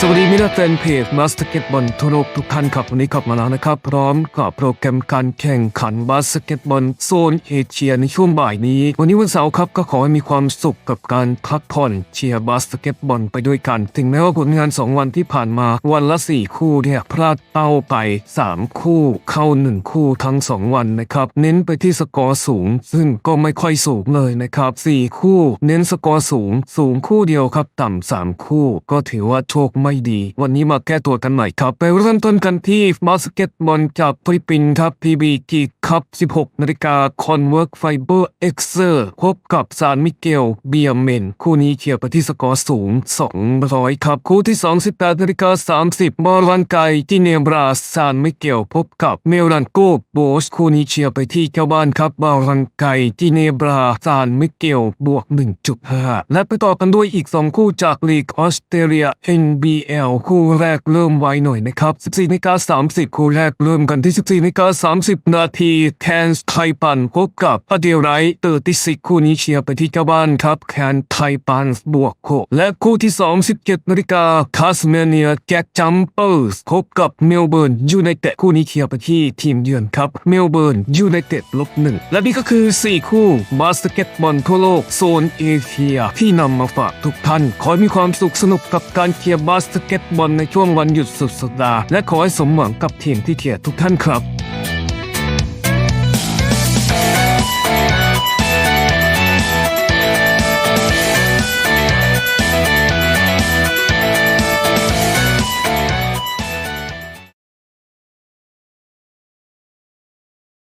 สวัสดีมิตรแฟนเพจมาสเกตบอลทั่วโลกทุกท่านครับวันนี้กลับมาแล้วนะครับ พร้อมกับโปรแกรมการแข่งขันบาสเกตบอลโซนเอเชียในช่วงบ่ายนี้ วันนี้วันเสาร์ครับก็ขอให้มีความสุขกับการพักผ่อนเชียร์บาสเกตบอลไปด้วยกัน ถึงแม้ว่าผลงาน 2 วันที่ผ่านมาวันละ 4 คู่เนี่ยพลาดเป้าไป 3 คู่เข้า 1 คู่ทั้ง 2 วันนะครับเน้นไปที่สกอร์สูง ซึ่งก็ไม่ค่อยสูงเลยนะครับ4คู่ เน้นสกอร์สูง สูงคู่เดียวครับ ต่ำสามคู่ ก็ถือว่าโชคไม่ดี วันนี้มาแก้ตัวกันใหม่ครับ ไปเริ่มต้นกันที่บาสเก็ตบอลจากฟิลิปปินส์ครับ PBG ครับ 16 นาฬิกาคอนเวิร์กไฟเบอร์เอ็กเซอร์พบกับซานมิเกลเบียเมน คู่นี้เขียวไปที่สกอร์สูง 200 ครับ คู่ที่ 2 18นาฬิกา30บอลรันไกที่เนบราซานมิเกลพบกับเมลันโกโบชคู่นี้เชียร์ไปที่เจ้าบ้านครับบอลรันไกที่เนบราซานมิเกลบวก 1.5 และไปต่อกันด้วยอีก 2 คู่จากลีกออสเตรเลีย NBL คู่แรกเริ่มไวหน่อยนะครับ 14นาฬิกา30 คู่แรกเริ่มกันที่ 14นาฬิกา30 นาที แคนส์ไทปันพบกับอเดียไรเตอร์ติสิคู่นี้เชียร์ไปที่เจ้าบ้านครับ แคนไทปันบวกหกและคู่ที่27นาฬิกาคาสเมเนียแจ็คจัมเปอร์สพบกับเมลเบิร์นยูไนเต็ดคู่นี้เชียร์ไปที่ทีมเยือนครับ เมลเบิร์นยูไนเต็ดลบหนึ่งและนี่ก็คือ 4 คู่บาสเกตบอลทั่วโลกโซนเอเชียที่นำมาฝากทุกท่าน ขอให้มีความสุขสนุกกับการเชียร์บาสสเก็ตบอลในช่วงวันหยุดสุดสัปดาห์ และขอให้สมหวังกับทีมที่เชียร์ทุกท่านครับ